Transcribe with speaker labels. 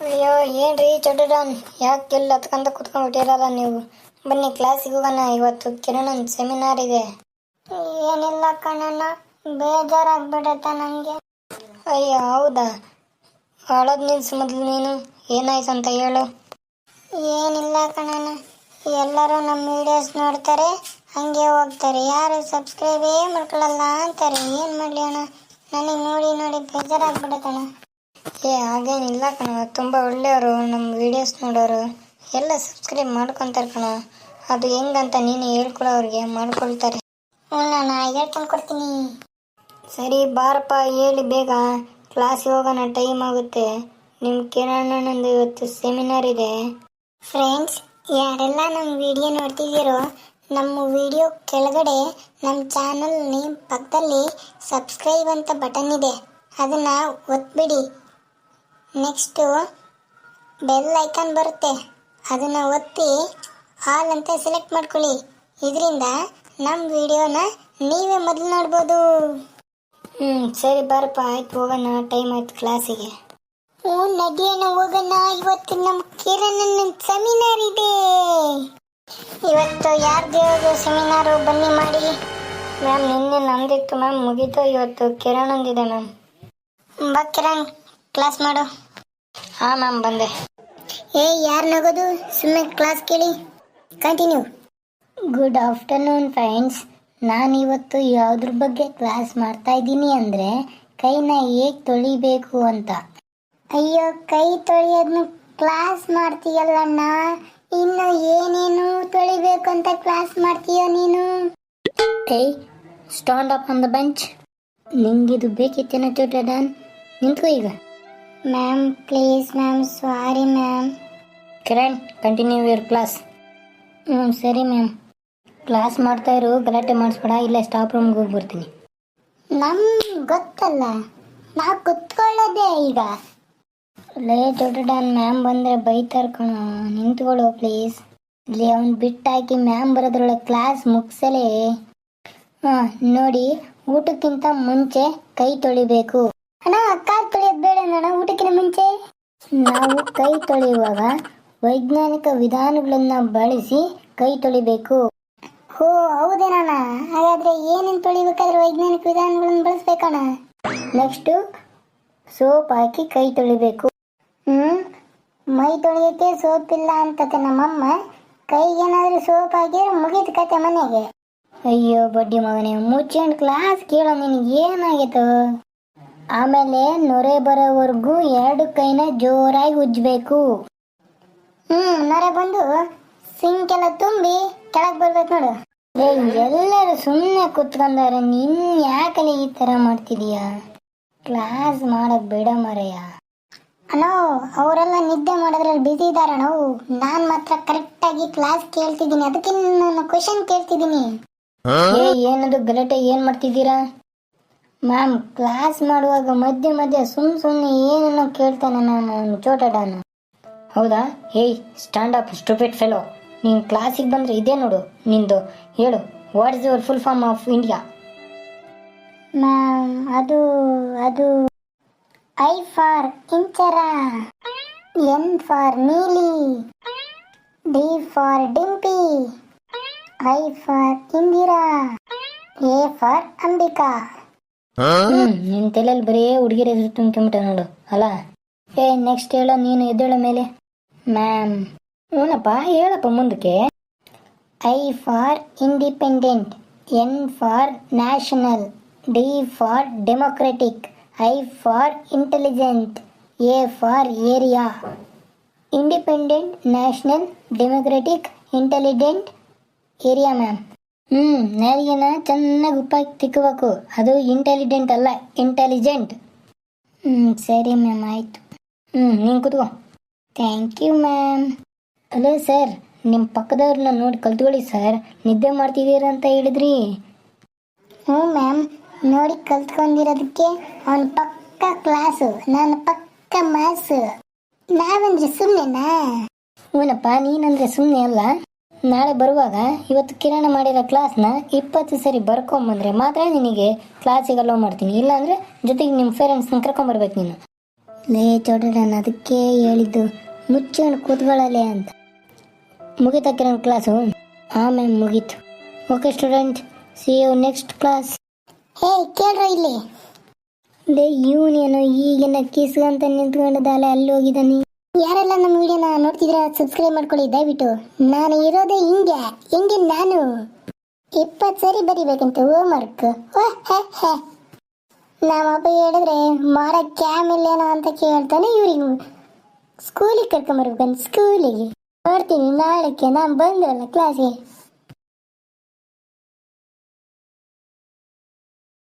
Speaker 1: ಅಯ್ಯೋ, ಏನ್ರಿ ಚಟಡನ್ ಯಾಕೆ ಇಲ್ಲಿ ಹತ್ಕೊಂತ ಕುತ್ಕೊಂಡ್ಬಿಟ್ಟಿರಲ್ಲ ನೀವು? ಬನ್ನಿ ಕ್ಲಾಸಿಗೆ ಹೋಗೋಣ. ಇವತ್ತು ಕಿರಣನ್ ಸೆಮಿನಾರ್ ಇದೆ ಏನಿಲ್ಲ ಕಣಣ್ಣ, ಬೇಜಾರಾಗ್ಬಿಡತ್ತ ನನಗೆ ಅಯ್ಯೋ, ಹೌದಾ? ಅಳೋದ್ ನಿಲ್ಸು ಮೊದಲು ನೀನು. ಏನಾಯ್ತು ಅಂತ ಹೇಳು. ಏನಿಲ್ಲ ಕಣಣ್ಣ. ಎಲ್ಲರೂ ನಮ್ಮ ವಿಡಿಯೋಸ್ ನೋಡ್ತಾರೆ. ಹಂಗೆ ಹೋಗ್ತಾರೆ. ಯಾರು ಸಬ್ಸ್ಕ್ರೈಬೇ ಮಾಡ್ಕೊಳ್ಳಲ್ಲ ಅಂತಾರೆ. ಏನು ಮಾಡಲಿ ಅಣ್ಣ? ನನಗೆ ನೋಡಿ ನೋಡಿ ಬೇಜಾರಾಗ್ಬಿಡತ್ತಣ್ಣ ಏ, ಹಾಗೇನಿಲ್ಲ ಕಣ. ತುಂಬ ಒಳ್ಳೆಯವರು ನಮ್ಮ ವಿಡಿಯೋಸ್ ನೋಡೋರು. ಎಲ್ಲ ಸಬ್ಸ್ಕ್ರೈಬ್ ಮಾಡ್ಕೊತಾರೆ ಕಣ. ಅದು ಹೆಂಗಂತ ನೀನು ಹೇಳ್ಕೊಡೋ ಅವ್ರಿಗೆ ಮಾಡ್ಕೊಳ್ತಾರೆ. ಹ್ಞೂ ನಾನು, ಹೇಳ್ಕೊಂಡು ಕೊಡ್ತೀನಿ. ಸರಿ, ಬಾರಪ್ಪ, ಹೇಳಿ ಬೇಗ. ಕ್ಲಾಸಿಗೆ ಹೋಗೋಣ ಟೈಮ್ ಆಗುತ್ತೆ. ನಿಮ್ಮ ಕಿರಣಣ್ಣನಂದು ಇವತ್ತು ಸೆಮಿನಾರ್ ಇದೆ. ಫ್ರೆಂಡ್ಸ್ ಯಾರೆಲ್ಲ ನಮ್ಮ ವಿಡಿಯೋ ನೋಡ್ತಿದ್ದೀರೋ, ನಮ್ಮ ವಿಡಿಯೋ ಕೆಳಗಡೆ ನಮ್ಮ ಚಾನಲ್ ನೇಮ್ ಪಕ್ಕದಲ್ಲಿ ಸಬ್ಸ್ಕ್ರೈಬ್ ಅಂತ ಬಟನ್ ಇದೆ. ಅದನ್ನು ಒತ್ಬಿಡಿ. ನೆಕ್ಸ್ಟು ಬೆಲ್ ಐಕಾನ್ ಬರುತ್ತೆ. ಅದನ್ನು ಒತ್ತಿ ಆಲ್ ಅಂತ ಸೆಲೆಕ್ಟ್ ಮಾಡ್ಕೊಳ್ಳಿ. ಇದರಿಂದ ನಮ್ಮ ವಿಡಿಯೋನ ನೀವೇ ಮೊದಲು ನೋಡ್ಬೋದು. ಹ್ಞೂ ಸರಿ ಬಾರಪ್ಪ, ಆಯ್ತು, ಹೋಗೋಣ ಟೈಮ್ ಆಯ್ತು ಕ್ಲಾಸಿಗೆ ಹ್ಞೂ, ನದಿಯನ್ನ ಹೋಗೋಣ. ಇವತ್ತು ನಮ್ಮ ಕಿರಣನ ಸೆಮಿನಾರ್ ಇದೆ. ಇವತ್ತು ಯಾರ್ದು ಸೆಮಿನಾರು ಬನ್ನಿ ಮಾಡಿ. ಮ್ಯಾಮ್ ನಿನ್ನೆ ನಂದಿತ್ತು ಮ್ಯಾಮ್ ಮುಗೀತು, ಇವತ್ತು ಕಿರಣ್ ಒಂದಿದೆ ಮ್ಯಾಮ್ ಬಾ ಕಿರಣ್. ಕ್ಲಾಸ್ ಮಾಡು. ಹಾಂ ಮ್ಯಾಮ್ ಬಂದೆ. ಏ ಯಾರು ನಗೋದು? ಸುಮ್ಮನೆ ಕ್ಲಾಸ್ ಕೇಳಿ. ಕಂಟಿನ್ಯೂ ಗುಡ್ ಆಫ್ಟರ್ನೂನ್ ಫ್ರೆಂಡ್ಸ್ ನಾನು ಇವತ್ತು ಯಾವುದ್ರ ಬಗ್ಗೆ ಕ್ಲಾಸ್ ಮಾಡ್ತಾ ಇದ್ದೀನಿ ಅಂದರೆ ಕೈನ ಹೇಗೆ ತೊಳಿಬೇಕು ಅಂತ. ಅಯ್ಯೋ, ಕೈ ತೊಳೆಯೋದನ್ನ ಕ್ಲಾಸ್ ಮಾಡ್ತೀಯಲ್ಲಣ್ಣ ಇನ್ನು ಏನೇನು ತೊಳಿಬೇಕು ಅಂತ ಕ್ಲಾಸ್ ಮಾಡ್ತೀಯೋ ನೀನು? ಏಯ್ stand up on the bench ನಿಂಗಿದು ಬೇಕಿತ್ತೇನೋ ಚೋಟಡಾನ್ ನಿಂತ್ಕೋ ಈಗ. Ma'am please ma'am sorry ma'am Kiran continue your class ಹ್ಞೂ ಸರಿ ಮ್ಯಾಮ್ ಕ್ಲಾಸ್ ಮಾಡ್ತಾ ಇರು ಗಲಾಟೆ ಮಾಡಿಸ್ಬೇಡ ಇಲ್ಲ ಸ್ಟಾಫ್ ರೂಮ್ಗೆ ಹೋಗಿ ಬರ್ತೀನಿ ನಮ್ ಗೊತ್ತಲ್ಲ ನಾವು ಕುತ್ಕೊಳ್ಳೋದೇ ಈಗ. ಲೇ ದೊಡ್ಡಡಾನ್ ಮ್ಯಾಮ್ ಬಂದರೆ ಬೈತಾರ ಕಣೋ ನಿಂತ್ಕೊಳ್ಳೋ ಪ್ಲೀಸ್ ಇಲ್ಲಿ ಅವ್ನು ಬಿಟ್ಟಾಕಿ ಮ್ಯಾಮ್ ಬರೋದ್ರೊಳಗೆ ಕ್ಲಾಸ್ ಮುಗಿಸಲೇ. ಹಾಂ ನೋಡಿ ಊಟಕ್ಕಿಂತ ಮುಂಚೆ ಕೈ ತೊಳಿಬೇಕು ಅಣ್ಣ ಕಾಲು ತೊಳೆಯೋದು ಬೇಡ ಅಣ್ಣ ಊಟಕ್ಕಿಂತ ಮುಂಚೆ ನಾವು ಕೈ ತೊಳೆಯುವಾಗ ವೈಜ್ಞಾನಿಕ ವಿಧಾನಗಳನ್ನ ಬಳಸಿ ಕೈ ತೊಳಿಬೇಕು. ಓ ಹೌದೇನಣ್ಣ ಹಾಗಾದ್ರೆ ಏನೇನು ತೊಳಿಬೇಕಾದ್ರೆ ವೈಜ್ಞಾನಿಕ ವಿಧಾನಗಳನ್ನು ಬಳಸ್ಬೇಕಣ್ಣ ನೆಕ್ಸ್ಟು ಸೋಪ್ ಹಾಕಿ ಕೈ ತೊಳಿಬೇಕು. ಹ್ಮ್ ಮೈ ತೊಳೆಯಕ್ಕೆ ಸೋಪ್ ಇಲ್ಲ ಅಂತತೆ ನಮ್ಮಮ್ಮ. ಕೈಗೇನಾದ್ರೂ ಸೋಪ್ ಹಾಕಿ ಮುಗೀತು ಕತೆ ಮನೆಗೆ. ಅಯ್ಯೋ ಬಡ್ಡಿ ಮಗನೇ ಮುಚ್ಚಿ ಕ್ಲಾಸ್ ಕೇಳೋ ನಿನಗೆ ಏನಾಗಿತ್ತು ಆಮೇಲೆ ನೊರೆ ಬರೋವರೆಗೂ ಎರಡು ಕೈನ ಜೋರಾಗಿ ಉಜ್ಜಬೇಕು. ಹ್ಮ್ ನೊರೆ ಬಂದು ಸಿಂಕ್ ಎಲ್ಲ ತುಂಬಿ ಕೆಳಗೆ ಬರ್ಬೇಕು ನೋಡು. ಏ ಎಲ್ಲರೂ ಸುಮ್ಮನೆ ಕುತ್ಕೊಂಡಾರೆ ನಿನ್ ಯಾಕಲೆ ಈ ತರ ಮಾಡ್ತಿದೀಯಾ? ಕ್ಲಾಸ್ ಮಾಡಕ್ ಬೇಡ ಮರೆಯ ಅಣ್ಣೋ ಅವರೆಲ್ಲ ನಿದ್ದೆ ಮಾಡೋದ್ರಲ್ಲಿ ಬಿಸಿ ಇದಾರ ನಾವು ನಾನ್ ಮಾತ್ರ ಕರೆಕ್ಟ್ ಆಗಿ ಕ್ಲಾಸ್ ಕೇಳ್ತಿದ್ದೀನಿ. ಅದಕ್ಕೆ ನಾನು ಕ್ವಶನ್ ಕೇಳ್ತಿದ್ದೀನಿ. ಏ ಏನದು ಗಲಾಟೆ? ಏನ್ ಮಾಡ್ತಿದ್ದೀರಾ? ಮ್ಯಾಮ್ ಕ್ಲಾಸ್ ಮಾಡುವಾಗ ಮಧ್ಯೆ ಮಧ್ಯೆ ಸುಮ್ ಸುಮ್ಮನೆ ಏನೇನೋ ಕೇಳ್ತಾನೆ ನಾನು ಅವ್ನು, ಚೋಟಡಾನು. ಹೌದಾ? Hey stand up stupid fellow ನೀನು ಕ್ಲಾಸಿಗೆ ಬಂದರೆ ಇದೇ ನೋಡು. ನಿಂದು, ಹೇಳು what is your full form of India ma'am ಅದು ಅದು I for Inchara N for Neeli D for Dimpi I for Indira A for Ambika ಹ್ಮ್. ನಿನ್ ತಲೆಯಲ್ಲಿ ಬರೀ ಹುಡುಗಿರ ಹೆಸರು ತುಂಬಿಕೊಂಬಿಟ್ಟ ನೋಡು ಅಲ್ಲ ಏ ನೆಕ್ಸ್ಟ್ ಹೇಳೋ, ನೀನು ಎದ್ದೇಳ ಮೇಲೆ. ಮ್ಯಾಮ್ ಹ್ಞೂನಪ್ಪ ಹೇಳಪ್ಪ ಮುಂದಕ್ಕೆ. I for independent, N for national, D for democratic, I for intelligent, A for area. Independent, national, democratic, intelligent area ma'am ಹ್ಞೂ ನಾಲಿಗೆನ ಚೆನ್ನಾಗಿ ಉಪ್ಪಾಕಿ ತಿಕ್ಕಬೇಕು. ಅದು ಇಂಟೆಲಿಜೆಂಟ್ ಅಲ್ಲ ಇಂಟೆಲಿಜೆಂಟ್ ಹ್ಞೂ ಸರಿ ಮ್ಯಾಮ್ ಆಯಿತು. ಹ್ಞೂ ನೀನು ಕೂತ್ಕೋ. Thank you ma'am hello sir ನಿಮ್ಮ ಪಕ್ಕದವ್ರನ್ನ ನೋಡಿ ಕಲ್ತ್ಕೊಳ್ಳಿ ಸರ್ ನಿದ್ದೆ ಮಾಡ್ತಿದ್ದೀರ ಅಂತ ಹೇಳಿದ್ರಿ. ಹ್ಞೂ ಮ್ಯಾಮ್ ನೋಡಿ ಕಲ್ತ್ಕೊಂಡಿರೋದಕ್ಕೆ ಅವನ ಪಕ್ಕ ಕ್ಲಾಸು ನನ್ನ ಪಕ್ಕ ಮಾಸ್ ನಾವಂದ್ರೆ ಸುಮ್ಮನೆನಾ ಹ್ಞೂನಪ್ಪ ನೀನಂದ್ರೆ ಸುಮ್ಮನೆ ಅಲ್ಲ? ನಾಳೆ ಬರುವಾಗ ಇವತ್ತು ಕಿರಣ ಮಾಡಿರೋ ಕ್ಲಾಸ್ನ ಇಪ್ಪತ್ತು ಸರಿ ಬರ್ಕೊಂಬಂದ್ರೆ ಮಾತ್ರ ನಿನಗೆ ಕ್ಲಾಸಿಗೆ ಅಲೋ ಮಾಡ್ತೀನಿ. ಇಲ್ಲಾಂದ್ರೆ ಜೊತೆಗೆ ನಿಮ್ಮ ಪೇರೆಂಟ್ಸ್ನ ಕರ್ಕೊಂಬರ್ಬೇಕು ನೀನು. ಲೇ ಚೋಟಡನ್ ಅದಕ್ಕೆ ಹೇಳಿದ್ದು ಮುಚ್ಚಿಕೊಂಡು ಕೂತ್ಕೊಳ್ಳಲೆ ಅಂತ. ಮುಗಿತಾ ಕಿರಣ್ ಕ್ಲಾಸು ಆಮೇಲೆ ಮುಗೀತು. Okay student see you next class hey ಕೇಳ್ರ ಇಲ್ಲಿ? ಲೇ ಇವನೇನು ಈಗಿನ ಕಿಸ್ಗಂತ ನಿಂತ್ಕೊಂಡಿದ್ದಾಳೆ ಅಲ್ಲಿ ಹೋಗಿದ್ದಾನೆ ಯಾರೆಲ್ಲ ನಮ್ಮ ವಿಡಿಯೋನ ನೋಡ್ತಿದ್ರೆ ಸಬ್ಸ್ಕ್ರೈಬ್ ಮಾಡ್ಕೊಳ್ಳಿ, ದಯವಿಟ್ಟು. ನಾನು ಇರೋದೇ ಹಿಂಗೆ. ಹಿಂಗೆ ನಾನು? ಇಪ್ಪತ್ತು ಸರಿ ಬರಿಬೇಕಂತ ಹೋಮ್ ವರ್ಕ್ ನಮ್ಮಪ್ಪ ಹೇಳಿದ್ರೆ, ಮಾರ ಕ್ಯಾಮ್ ಇಲ್ಲೇನೋ ಅಂತ ಕೇಳ್ತಾನೆ ಇವ್ರಿಗೆ. ಸ್ಕೂಲಿಗೆ ಕರ್ಕೊಂಬರ್ಬೇಕಂತ ಸ್ಕೂಲಿಗೆ ನೋಡ್ತೀನಿ ನಾಳೆಕ್ಕೆ ನಾನು ಬಂದ್ರಲ್ಲ ಕ್ಲಾಸಿಗೆ